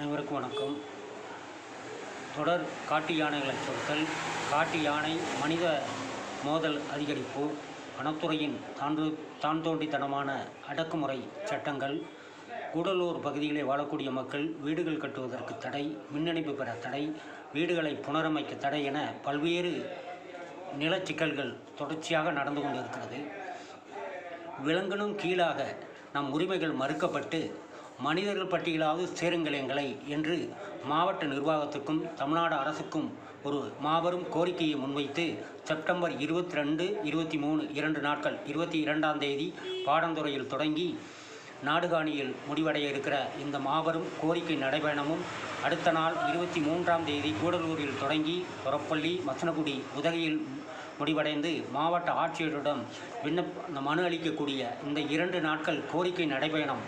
அனைவருக்கும் வணக்கம். தொடர் காட்டு யானைகளை சொற்கள் காட்டு யானை மனித மோதல் அதிகரிப்பு. வனத்துறையின் தாண்டு தான் தோண்டித்தனமான அடக்குமுறை சட்டங்கள். கூடலூர் பகுதிகளில் வாழக்கூடிய மக்கள் வீடுகள் கட்டுவதற்கு தடை மின்னணிப்பு பெற தடை வீடுகளை புனரமைக்க தடை என பல்வேறு நிலச்சிக்கல்கள் தொடர்ச்சியாக நடந்து கொண்டிருக்கிறது. விலங்கினும் கீழாக நம் உரிமைகள் மறுக்கப்பட்டு மனிதர்கள் பட்டியலாவது சேருங்கள் எங்களை என்று மாவட்ட நிர்வாகத்துக்கும் தமிழ்நாடு அரசுக்கும் ஒரு மாபெரும் கோரிக்கையை முன்வைத்து செப்டம்பர் இருபத்தி ரெண்டு இருபத்தி மூணு இரண்டு நாட்கள் இருபத்தி இரண்டாம் தேதி பாடந்துறையில் தொடங்கி நாடுகாணியில் முடிவடைய இருக்கிற இந்த மாபெரும் கோரிக்கை நடைபயணமும் அடுத்த நாள் இருபத்தி மூன்றாம் தேதி கூடலூரில் தொடங்கி தொரப்பள்ளி மசனகுடி உதகையில் முடிவடைந்து மாவட்ட ஆட்சியரிடம் விண்ணப்ப மனு அளிக்கக்கூடிய இந்த இரண்டு நாட்கள் கோரிக்கை நடைபயணம்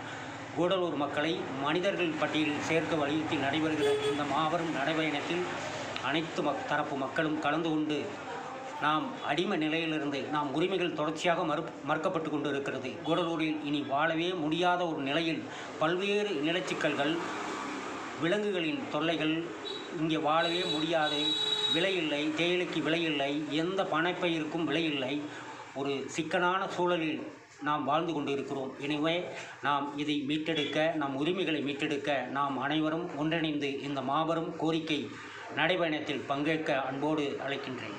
கூடலூர் மக்களை மனிதர்கள் பட்டியலில் சேர்க்க வலியுறுத்தி நடைபெறுகிற இந்த மாபெரும் நடைபயணத்தில் அனைத்து மக் தரப்பு மக்களும் கலந்து கொண்டு நாம் அடிமை நிலையிலிருந்து நாம் உரிமைகள் தொடர்ச்சியாக மறு மறுக்கப்பட்டு கொண்டு இருக்கிறது கூடலூரில் இனி வாழவே முடியாத ஒரு நிலையில் பல்வேறு நிலச்சிக்கல்கள் விலங்குகளின் தொல்லைகள் இங்கே வாழவே முடியாது விலை இல்லை தேயிலைக்கு விலை இல்லை எந்த பணப்பயிருக்கும் விலை இல்லை ஒரு சிக்கனான சூழலில் நாம் வாழ்ந்து கொண்டு இருக்கிறோம் எனவே நாம் இதை மீட்டெடுக்க நம் உரிமைகளை மீட்டெடுக்க நாம் அனைவரும் ஒன்றிணைந்து இந்த மாபெரும் கோரிக்கை நடைபயணத்தில் பங்கேற்க அன்போடு அழைக்கின்றேன்.